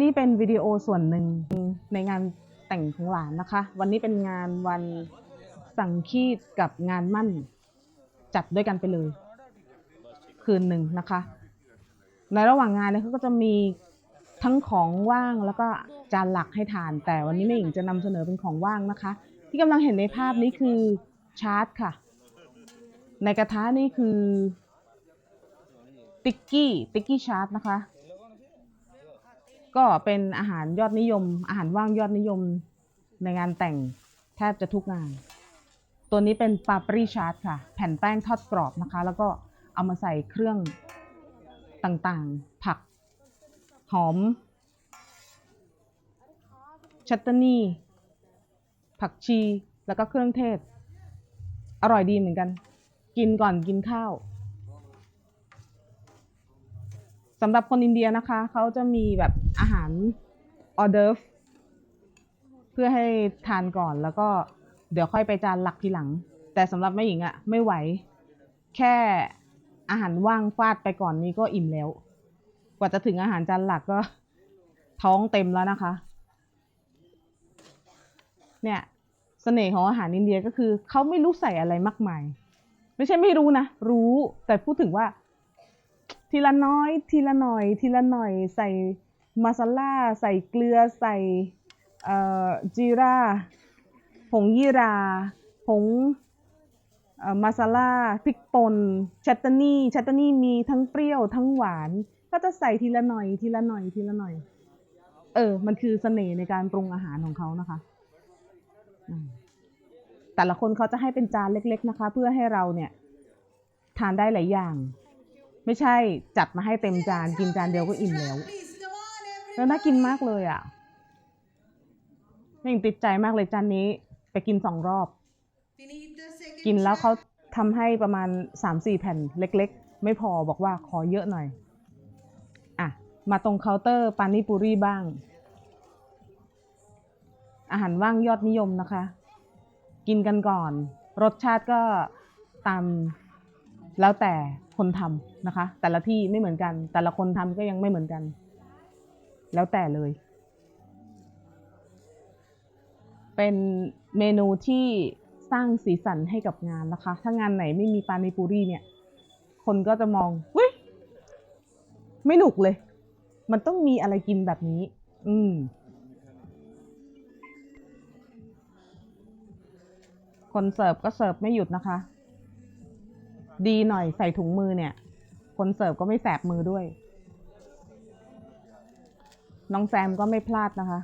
นี่เป็นวิดีโอส่วนหนึ่งในงานแต่งของหลานนะคะ วันนี้เป็นงานวันสังคีตกับงานมั่นจัดด้วยกันไปเลย คืนหนึ่งนะคะ ในระหว่างงานเนี่ยเขาก็จะมีทั้งของว่างแล้วก็จานหลักให้ทาน แต่วันนี้แม่หญิงจะนำเสนอเป็นของว่างนะคะ ที่กำลังเห็นในภาพนี้คือชาร์ตค่ะ ในกระทะนี่คือ ติ๊กกี้ติ๊กกี้ชาร์ตนะคะ ก็เป็นอาหารยอดนิยม อาหารว่างยอดนิยมในงานแต่งแทบจะทุกงาน ตัวนี้เป็นปาปรีชาร์ตค่ะ แผ่นแป้งทอดกรอบนะคะ แล้วก็เอามาใส่เครื่องต่างๆ ผัก หอม ชัตตอร์นี่ผักชี แล้วก็เครื่องเทศ อร่อยดีเหมือนกัน กินก่อนกินข้าวสำหรับคนอินเดียนะคะ เขาจะมีแบบ หารออเดิร์ฟเพื่อให้ทานก่อนแล้วก็เดี๋ยวค่อยไปจานหลักทีหลัง แต่สำหรับแม่หญิงอะไม่ไหว แค่อาหารว่างฟาดไปก่อนนี้ก็อิ่มแล้ว กว่าจะถึงอาหารจานหลักก็ ท้องเต็มแล้วนะคะ เนี่ยเสน่ห์ของอาหารอินเดียก็คือเขาไม่รู้ใส่อะไรมากมาย ไม่ใช่ไม่รู้นะ รู้แต่พูดถึงว่า ทีละน้อย ทีละหน่อย ทีละหน่อยใส่ มาซาล่าใส่เกลือใส่เอ่อจีราผงยีราผงเอ่อมาซาล่าพริกป่นชัตตานี่ชัตตานี่มีทั้งเปรี้ยวทั้งหวาน ก็จะใส่ทีละหน่อยทีละหน่อยทีละหน่อย เออ มันคือเสน่ห์ในการปรุงอาหารของเขานะคะ แต่ละคนเขาจะให้เป็นจานเล็ก ๆนะคะ เพื่อให้เราเนี่ยทานได้หลายอย่าง ไม่ใช่จัดมาให้เต็มจานกินจานเดียวก็อิ่มแล้ว แล้วน่ากินมากเลยอะยังติดใจมากเลยจานนี้ ไปกินสองรอบ กินแล้วเขาทำให้ประมาณสามสี่แผ่นเล็ก ๆ ไม่พอบอกว่าขอเยอะหน่อย อะ มาตรงเคาน์เตอร์ปานิปุรีบ้าง อาหารว่างยอดนิยมนะคะ กินกันก่อน รสชาติก็ตามแล้วแต่คนทำนะคะ แต่ละที่ไม่เหมือนกัน แต่ละคนทำก็ยังไม่เหมือนกัน แล้วแต่เลย เป็นเมนูที่สร้างสีสันให้กับงานนะคะ ถ้างานไหนไม่มีปานิปุรีเนี่ย คนก็จะมองเฮ้ยไม่หนุกเลย มันต้องมีอะไรกินแบบนี้ อืม คนเสิร์ฟก็เสิร์ฟไม่หยุดนะคะ ดีหน่อยใส่ถุงมือเนี่ย คนเสิร์ฟก็ไม่แสบมือด้วย น้องแซมก็ไม่พลาดนะคะ